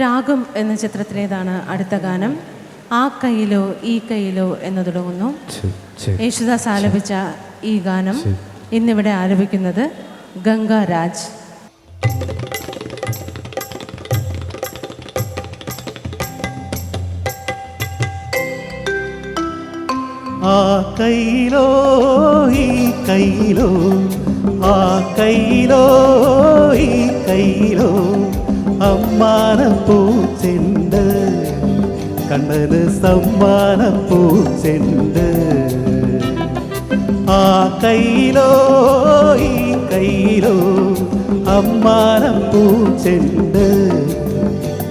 രാഗം എന്ന ചിത്രത്തിലേതാണ് അടുത്ത ഗാനം. ആ കയ്യിലോ ഈ കയ്യിലോ എന്ന് തുടങ്ങുന്നു. യേശുദാസ് ആലപിച്ച ഈ ഗാനം ഇന്നിവിടെ ആലപിക്കുന്നത് ഗംഗാരാജ്. ആ കയ്യിലോ ഈ കയ്യിലോ ആ കയ്യിലോ ഈ കയ്യിലോ അമ്മാന പൂച്ചെണ്ട് കണ്ണന് സമ്മാന പൂച്ചെണ്ട് ആ കയ്യിലോ ഈ കയ്യിലോ അമ്മാന പൂച്ചെണ്ട്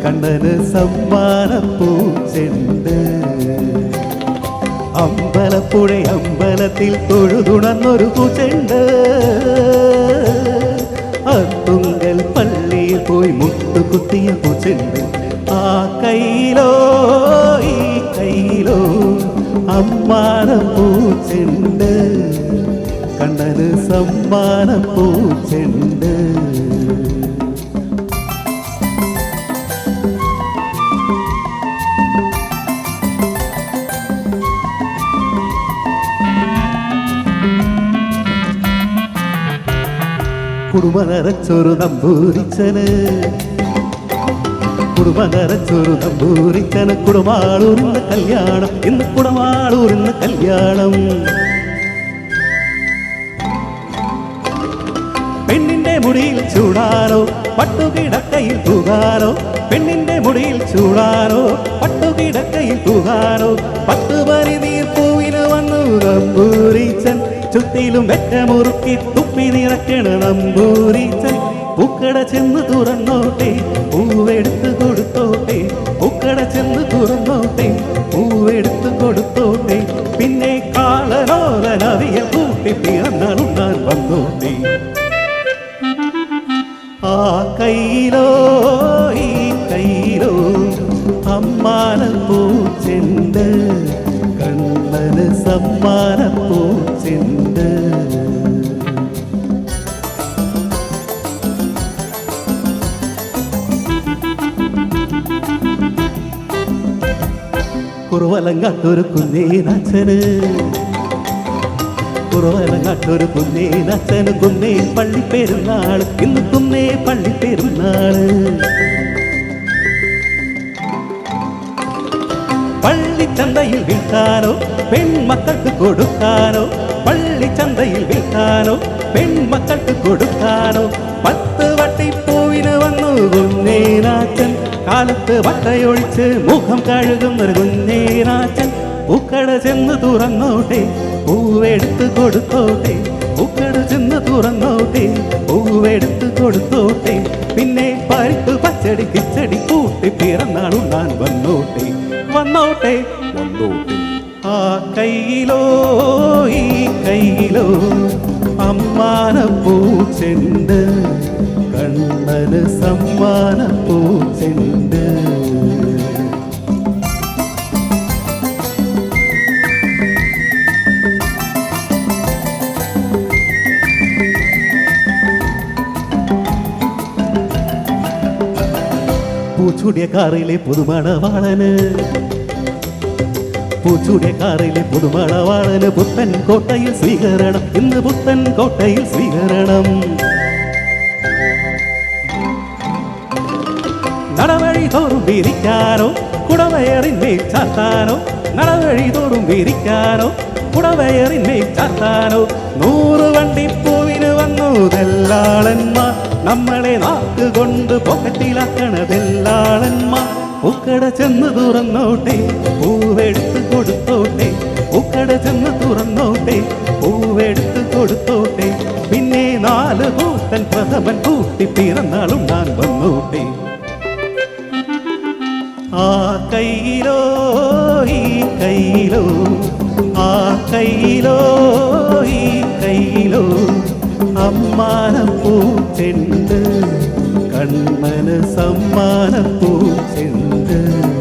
കണ്ണന് സമ്മാന പൂച്ചെണ്ട് അമ്പലപ്പുഴ അമ്പലത്തിൽ തൊഴുതുണന്നൊരു പൂച്ചെണ്ട്. പോയി മുട്ടുകുത്തിയ പൂച്ചെണ്ട് ആ കയ്യിലോ ഈ കയ്യിലോ അമ്മാന പൂച്ചെണ്ട്. കണ്ണന് സമ്മാന പൂച്ചെണ്ട്. കുടുംബ നിറച്ചൊരു നമ്പൂരിച്ചന്. കുടുംബ നിറച്ചൊരു നമ്പൂരിച്ചന് കുടുംബാളൂരിന്ന് കല്യാണം. ഇന്ന് കുടുംബാളൂരിന്ന് കല്യാണം. പെണ്ണിന്റെ മുടിയിൽ ചൂടാനോ പട്ടുകിടക്കയിൽ തൂകാനോ പെണ്ണിന്റെ മുടിയിൽ ചൂടാനോ പട്ടുകിടക്കയിൽ തൂകാനോ പത്ത് പരി നീർ പൂവിന് വന്നു നമ്പൂരിച്ചൻ. ചുറ്റിലും വെറ്റമുറുക്കി തുപ്പി നിറക്കണ നമ്പൂരിച്ചൻ. പൂക്കട ചെന്ന് തുറന്നോട്ടെ പൂവെടുത്ത് കൊടുത്തോട്ടെ. പൂക്കട ചെന്ന് തുറന്നോട്ടെ പൂവെടുത്ത് കൊടുത്തോട്ടെ. പിന്നെ കാളനോലനവിയ കൂട്ടി പിറന്നാളുണ്ടാൻ വന്നോട്ടെ. ആ കയ്യിലോ കുറവലങ്ങാത്തൊരു കുന്നേനച്ഛന് കുറവലങ്ങാട്ടൊരു കുന്നേ നച്ചന് കുന്നേ പള്ളി പെരുന്നാള് ഇന്ന് കുന്നേ പള്ളി പെരുന്നാള് പള്ളിച്ചന്തയിൽ വിൽക്കാനോ പെൺമക്കൾക്ക് കൊടുക്കാനോ പള്ളിച്ചന്തയിൽ വിൽക്കാനോ പെൺമക്കൾക്ക് കൊടുക്കാനോ പത്ത് വട്ടിപ്പൂവിന് വന്നു കുന്നേനാച്ചൻ കാലത്ത് വട്ടയൊഴിച്ച് മുഖം കഴുകും കുന്നേനാച്ചൻ പൂക്കട ചെന്ന് തുറന്നോട്ടെ പൂവെടുത്ത് കൊടുത്തോട്ടെ. പൂക്കട ചെന്ന് തുറന്നോട്ടെ പൂവെടുത്ത് കൊടുത്തോട്ടെ. പിന്നെ പരിപ്പ് പച്ചടി കിച്ചടി കൂട്ടി പിറന്നാളുണ്ടാൻ വന്നോട്ടെ. വന്നോട്ടെ. വന്നോട്ടെ. ആ കയ്യിലോ ഈ കയ്യിലോ അമ്മാന കണ്ണന് സമ്മാന പൂച്ചുണ്ട് പൂച്ചൂടിയ കാറിലെ പുതുമണവാളന്. പൂച്ചൂടിയ കാറിലെ പുതുമണവാളന് പുത്തൻ കോട്ടയിൽ സ്വീകരണം. ഇന്ന് പുത്തൻ കോട്ടയിൽ സ്വീകരണം. വീരിക്കാനോ കുടവയറിന്മേൽ ചാത്താനോ നടവഴി തോറും വീരിക്കാനോ കുടവയറിന്മേൽ ചാത്താനോ നൂറ് വണ്ടിപ്പൂവിന് വന്നു ദല്ലാളന്മാർ നമ്മളെ നാക്കുകൊണ്ട് പൊക്കറ്റിലാക്കണതെല്ലാളന്മാർ ഉക്കട ചെന്ന് തുറന്നോട്ടെ പൂവെടുത്ത് കൊടുത്തോട്ടെ ഉക്കട ചെന്ന് തുറന്നോട്ടെ പൂവെടുത്ത് കൊടുത്തോട്ടെ. പിന്നെ നാല് പൂത്തൻ പ്രഥമൻ കൂട്ടി പിറന്നാളുണ്ടാൻ വന്നോട്ടെ. ആ കൈലോ ഈ കൈലോ ആ കൈലോ ഈ കയ്യിലോ അമ്മാനപ്പൂ ചെണ്ട് കൺമന സമ്മാനപ്പൂ പൂ